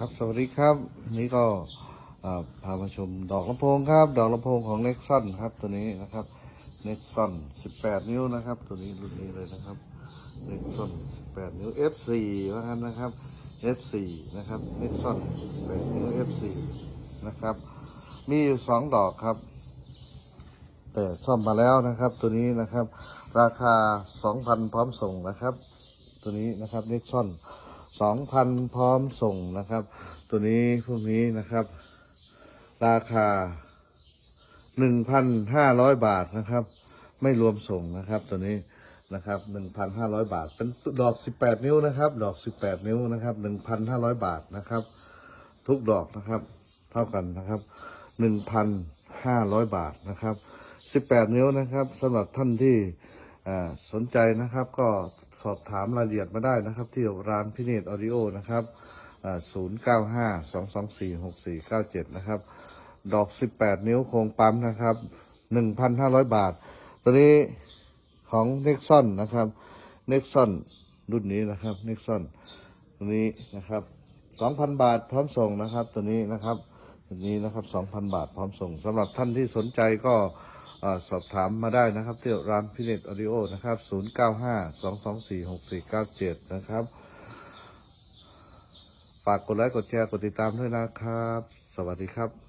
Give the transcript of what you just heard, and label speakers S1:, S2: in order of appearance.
S1: ครับสวัสดีครับ นี่ก็อ่าพามาชมดอกลำโพงครับ ดอกลำโพงของเน็กซันครับตัวนี้นะครับเน็กซัน18 นิ้วนะครับ ตัวนี้รุ่นนี้เลยนะครับเน็กซัน18 นิ้ว F4 ว่างั้นนะครับ F4 นะครับเน็กซัน18 นิ้ว F4 นะครับ มีอยู่สองดอกครับ แต่ซ่อมมาแล้วนะครับ ตัวนี้นะครับ ราคา 2,000 พร้อมส่งนะครับ ตัวนี้นะครับเน็ก ซอน2,000พร้อมส่งนะครับ ตัวนี้พวกนี้นะครับ ราคา1,500บาทนะครับ ไม่รวมส่งนะครับ ตัวนี้นะครับ1,500บาท เป็นดอก18นิ้วนะครับ ดอก18นิ้วนะครับ1,500บาทนะครับ ทุกดอกนะครับ เท่ากันนะครับ1,500บาทนะครับ18นิ้วนะครับสำหรับท่านที่ สนใจนะครับก็สอบถามรายละเอียดมาได้นะครับ ที่ร้านพิเนตออดิโอนะครับ0952246497 นะครับ ดอก 18 นิ้วโครงปั๊มนะครับ 1,500 บาท ตัวนี้ของเน็กซอนนะครับเน็กซอนรุ่นนี้นะครับเน็กซอนตัวนี้นะครับ 2,000 บาทพร้อมส่งนะครับ ตัวนี้นะครับตัวนี้นะครับ 2,000 บาทพร้อมส่งสำหรับท่านที่สนใจก็ สอบถามมาได้นะครับที่ร้านพิเนตออดิโอนะครับ 0952246497 นะครับ ฝากกดไลค์กดแชร์กดติดตามด้วยนะครับ สวัสดีครับ